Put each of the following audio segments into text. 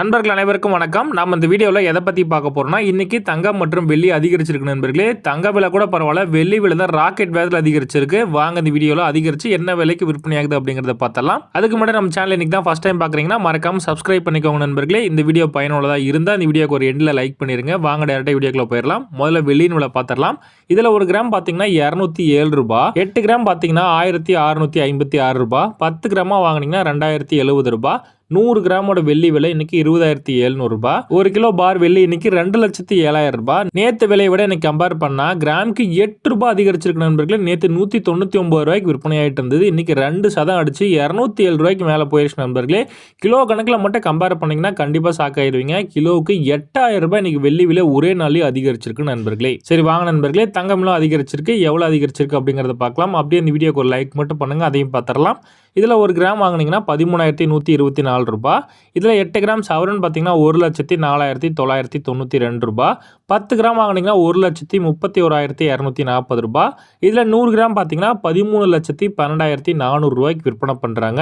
நண்பர்கள் அனைவருக்கும் வணக்கம். நம்ம இந்த வீடியோவில் எதை பற்றி பார்க்க போகிறோம்னா இன்றைக்கி தங்கம் மற்றும் வெள்ளி அதிகரிச்சிருக்கு நண்பர்களே. தங்க விலை கூட பரவாயில்ல. வெள்ளி விலை தான் ராக்கெட் வேதில் அதிகரிச்சிருக்கு. வாங்க இந்த வீடியோவில் அதிகரிச்சு என்ன விலைக்கு விற்பனையாகுது அப்படிங்கிறத பார்த்தலாம் அதுக்கு முன்னாடி நம்ம சேனல் இன்றைக்கி தான் ஃபஸ்ட் டைம் பார்க்குறீங்கன்னா மறக்காம சப்ஸ்கிரைப் பண்ணிக்கோங்க நண்பர்களே. இந்த வீடியோ பயனுள்ளதாக இருந்தால் இந்த வீடியோக்கு ஒரு எண்டில் லைக் பண்ணிடுங்க வாங்க டேரெக்டாக வீடியோக்குள்ள போயிடலாம். முதல்ல வெள்ளியின் விலை பார்த்துடலாம். இதில் ஒரு கிராம் பார்த்தீங்கன்னா இரநூத்தி ஏழு ரூபாய். எட்டு கிராம் பார்த்தீங்கன்னா ஆயிரத்தி அறுநூத்தி ஐம்பத்தி ஆறு ரூபாய். பத்து கிராமாக வாங்கினீங்கன்னா ரெண்டாயிரத்தி எழுபது ரூபா நூறு கிராமோட வெள்ளி விலை இன்னைக்கு இருபதாயிரத்தி எழுநூறுபா. ஒரு கிலோ பார் வெள்ளி இன்னைக்கு ரெண்டு லட்சத்தி ஏழாயிரம் ரூபாய் நேற்று விலையை விட இன்னைக்கு கம்பேர் பண்ணா கிராமுக்கு எட்டு ரூபாய் அதிகரிச்சிருக்கு நண்பர்களே நேற்று நூற்றி தொண்ணூற்றி ஒன்பது ரூபாய்க்கு விற்பனை ஆகிட்டு இருந்தது இன்னைக்கு ரெண்டு சதம் அடிச்சு இரநூத்தி ஏழு ரூபாய்க்கு மேலே போயிருச்சு நண்பர்களே. கிலோ கணக்கில் மட்டும் கம்பேர் பண்ணீங்கன்னா கண்டிப்பாக ஷாக் ஆயிடுவீங்க கிலோவுக்கு எட்டாயிரம் ரூபாய் இன்னைக்கு வெள்ளி விலை ஒரே நாள்லயே அதிகரிச்சிருக்கு நண்பர்களே. சரி வாங்க நண்பர்களே தங்கம்லாம் அதிகரிச்சிருக்கு எவ்வளோ அதிகரிச்சிருக்கு அப்படிங்கிறத பார்க்கலாம். அப்படியே இந்த வீடியோக்கு ஒரு லைக் மட்டும் பண்ணுங்க அதையும் பார்த்துடலாம். இதில் ஒரு கிராம் வாங்கினீங்கன்னா பதிமூணாயிரத்தி நூற்றி இருபத்தி நாலு ரூபா. இதில் எட்டு கிராம் சவரன் பார்த்தீங்கன்னா ஒரு லட்சத்தி நாலாயிரத்தி தொள்ளாயிரத்தி தொண்ணூற்றி ரெண்டு ரூபா. பத்து கிராம் வாங்கினீங்கன்னா ஒரு லட்சத்தி முப்பத்தி ஓராயிரத்தி இரநூத்தி நாற்பது ரூபாய் இதில் நூறு கிராம் பார்த்தீங்கன்னா பதிமூணு லட்சத்தி பன்னெண்டாயிரத்தி நானூறு ரூபாய்க்கு விற்பனை பண்ணுறாங்க.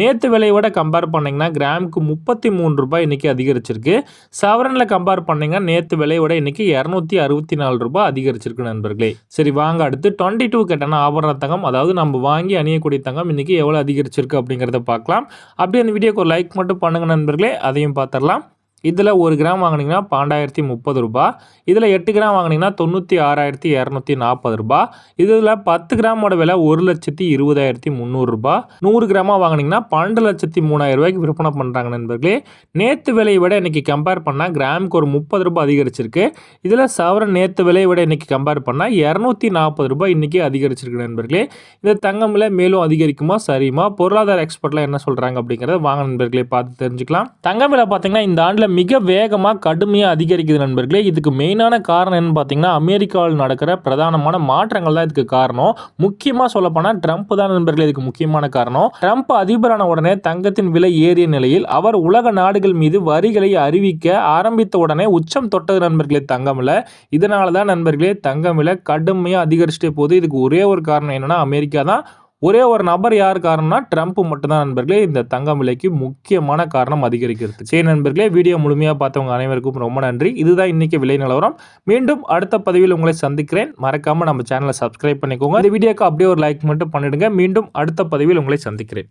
நேற்று விலையோட கம்பேர் பண்ணிங்கன்னா கிராமுக்கு முப்பத்தி மூணு ரூபாய் இன்றைக்கி அதிகரிச்சிருக்கு. சவரனில் கம்பேர் பண்ணிங்கன்னா நேற்று விலையோட இன்றைக்கி இரநூத்தி அறுபத்தி நாலு ரூபாய் அதிகரிச்சிருக்கு நண்பர்களே. சரி வாங்க அடுத்து டுவெண்ட்டி டூ கெட்டான ஆபரண தங்கம் அதாவது நம்ம வாங்கி அணியக்கூடிய தங்கம் இன்றைக்கி எவ்வளோ அதிகரிச்சிருக்கு அப்படிங்கிறத பார்க்கலாம். அப்படியே அந்த வீடியோக்கு ஒரு லைக் மட்டும் பண்ணுங்க நண்பர்களே. அதையும் பார்த்துடலாம். இதில் ஒரு கிராம் வாங்கினீங்கன்னா பன்னெண்டாயிரத்தி முப்பது ரூபா. இதில் எட்டு கிராம் வாங்கினீங்கன்னா தொண்ணூற்றி ஆறாயிரத்தி இரநூத்தி நாற்பது ரூபா. இதில் பத்து கிராமோட விலை ஒரு லட்சத்தி இருபதாயிரத்தி முந்நூறுரூபா நூறு கிராமாக வாங்கினீங்கன்னா பன்னெண்டு லட்சத்தி மூணாயிரம் ரூபாய்க்கு விற்பனை பண்ணுறாங்க நண்பர்களே. நேற்று விலையை விட இன்றைக்கி கம்பேர் பண்ணால் கிராமுக்கு ஒரு முப்பது ரூபாய் அதிகரிச்சிருக்கு. இதில் சவர நேற்று விலையை விட இன்றைக்கி கம்பேர் பண்ணால் இரநூத்தி நாற்பது ரூபாய் இன்றைக்கி அதிகரிச்சிருக்கு நண்பர்களே. இந்த தங்கம் விலை மேலும் அதிகரிக்குமா சரியுமா? பொருளாதார எக்ஸ்பர்ட்லாம் என்ன சொல்கிறாங்க அப்படிங்கிறத வாங்க நண்பர்களே பார்த்து தெரிஞ்சுக்கலாம். தங்கம் விலை பார்த்தீங்கன்னா இந்த ஆண்டில் மிக வேகமாக கடுமையாக அதிகரிக்குது நண்பர்களே. இதுக்கு மெயினான காரணம் என்னன்னு பார்த்தீங்கன்னா அமெரிக்காவில் நடக்கிற பிரதானமான மாற்றங்கள் தான் இதுக்கு காரணம். முக்கியமாக சொல்லப்போனால் ட்ரம்ப் தான் நண்பர்களே இதுக்கு முக்கியமான காரணம். ட்ரம்ப் அதிபரான உடனே தங்கத்தின் விலை ஏறிய நிலையில் அவர் உலக நாடுகள் மீது வரிகளை அறிவிக்க ஆரம்பித்த உடனே உச்சம் தொட்டது நண்பர்களே தங்கம் விலை. இதனால தான் நண்பர்களே தங்கம் விலை கடுமையாக அதிகரிச்சுட்டே போகுது. இதுக்கு ஒரே ஒரு காரணம் என்னென்னா அமெரிக்கா தான் ஒரே ஒரு நபர் யார் காரணம்னா ட்ரம்ப் மட்டும்தான் நண்பர்களே. இந்த தங்கம் விலைக்கு முக்கியமான காரணம் அதிகரிக்கிறது சரி நண்பர்களே வீடியோ முழுமையாக பார்த்தவங்க அனைவருக்கும் ரொம்ப நன்றி. இதுதான் இன்னைக்கு விலை நிலவரம். மீண்டும் அடுத்த பதிவில் உங்களை சந்திக்கிறேன். மறக்காமல் நம்ம சேனலை சப்ஸ்கிரைப் பண்ணிக்கோங்க. இந்த வீடியோக்கு அப்படியே ஒரு லைக் மட்டும் பண்ணிடுங்க. மீண்டும் அடுத்த பதிவில் உங்களை சந்திக்கிறேன்.